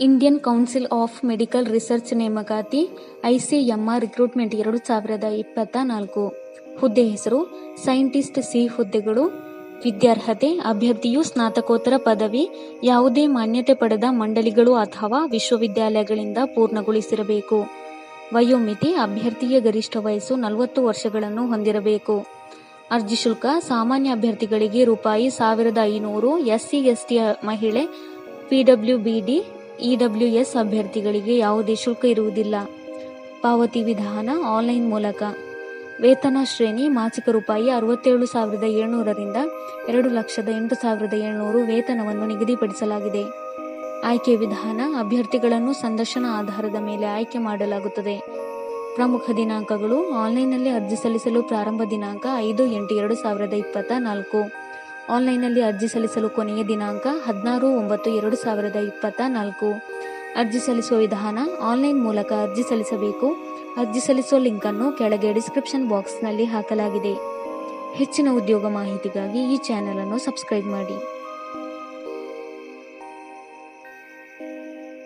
Indian Council of Medical Research ನೇಮಕಾತಿ ICMR recruitment ಎರಡು ಸಾವಿರದ ಇಪ್ಪತ್ತ ನಾಲ್ಕು ಹುದ್ದೆ ಹೆಸರು ಸೈಂಟಿಸ್ಟ್ ಸಿ ಹುದ್ದೆಗಳು. ವಿದ್ಯಾರ್ಹತೆ, ಅಭ್ಯರ್ಥಿಯು ಸ್ನಾತಕೋತ್ತರ ಪದವಿ, ಯಾವುದೇ ಮಾನ್ಯತೆ ಪಡೆದ ಮಂಡಳಿಗಳು ಅಥವಾ ವಿಶ್ವವಿದ್ಯಾಲಯಗಳಿಂದ ಪೂರ್ಣಗೊಳಿಸಿರಬೇಕು. ವಯೋಮಿತಿ, ಅಭ್ಯರ್ಥಿಯ ಗರಿಷ್ಠ ವಯಸ್ಸು ನಲವತ್ತು ವರ್ಷಗಳನ್ನು ಹೊಂದಿರಬೇಕು. ಅರ್ಜಿ ಶುಲ್ಕ, ಸಾಮಾನ್ಯ ಅಭ್ಯರ್ಥಿಗಳಿಗೆ ರೂಪಾಯಿ ಸಾವಿರದ ಐನೂರು, ಎಸ್ಸಿ, ಎಸ್ಟಿ ಮಹಿಳೆ ಪಿಡಬ್ಲ್ಯೂಬಿಡಿ ಇಡಬ್ಲ್ಯೂಎಸ್ ಅಭ್ಯರ್ಥಿಗಳಿಗೆ ಯಾವುದೇ ಶುಲ್ಕ ಇರುವುದಿಲ್ಲ. ಪಾವತಿ ವಿಧಾನ ಆನ್ಲೈನ್ ಮೂಲಕ. ವೇತನ ಶ್ರೇಣಿ ಮಾಸಿಕ ರೂಪಾಯಿ ಅರವತ್ತೇಳು ಸಾವಿರದ ಏಳ್ನೂರರಿಂದ ಎರಡು ಲಕ್ಷದ ಎಂಟು ಸಾವಿರದ ಏಳ್ನೂರು ವೇತನವನ್ನು ನಿಗದಿಪಡಿಸಲಾಗಿದೆ. ಆಯ್ಕೆ ವಿಧಾನ ಅಭ್ಯರ್ಥಿಗಳನ್ನು ಸಂದರ್ಶನ ಆಧಾರದ ಮೇಲೆ ಆಯ್ಕೆ ಮಾಡಲಾಗುತ್ತದೆ. ಪ್ರಮುಖ ದಿನಾಂಕಗಳು ಆನ್ಲೈನ್ನಲ್ಲಿ ಅರ್ಜಿ ಸಲ್ಲಿಸಲು ಪ್ರಾರಂಭ ದಿನಾಂಕ ಐದು ಎಂಟು ಎರಡು ಸಾವಿರದ ಇಪ್ಪತ್ತ ನಾಲ್ಕು ಆನ್ಲೈನ್ನಲ್ಲಿ ಅರ್ಜಿ ಸಲ್ಲಿಸಲು ಕೊನೆಯ ದಿನಾಂಕ ಹದಿನಾರು ಒಂಬತ್ತು ಎರಡು ಸಾವಿರದ ಇಪ್ಪತ್ತ ನಾಲ್ಕು. ಅರ್ಜಿ ಸಲ್ಲಿಸುವ ವಿಧಾನ ಆನ್ಲೈನ್ ಮೂಲಕ ಅರ್ಜಿ ಸಲ್ಲಿಸಬೇಕು. ಅರ್ಜಿ ಸಲ್ಲಿಸುವ ಲಿಂಕನ್ನು ಕೆಳಗೆ ಡಿಸ್ಕ್ರಿಪ್ಷನ್ ಬಾಕ್ಸ್ನಲ್ಲಿ ಹಾಕಲಾಗಿದೆ. ಹೆಚ್ಚಿನ ಉದ್ಯೋಗ ಮಾಹಿತಿಗಾಗಿ ಈ ಚಾನೆಲ್ ಅನ್ನು ಸಬ್ಸ್ಕ್ರೈಬ್ ಮಾಡಿ.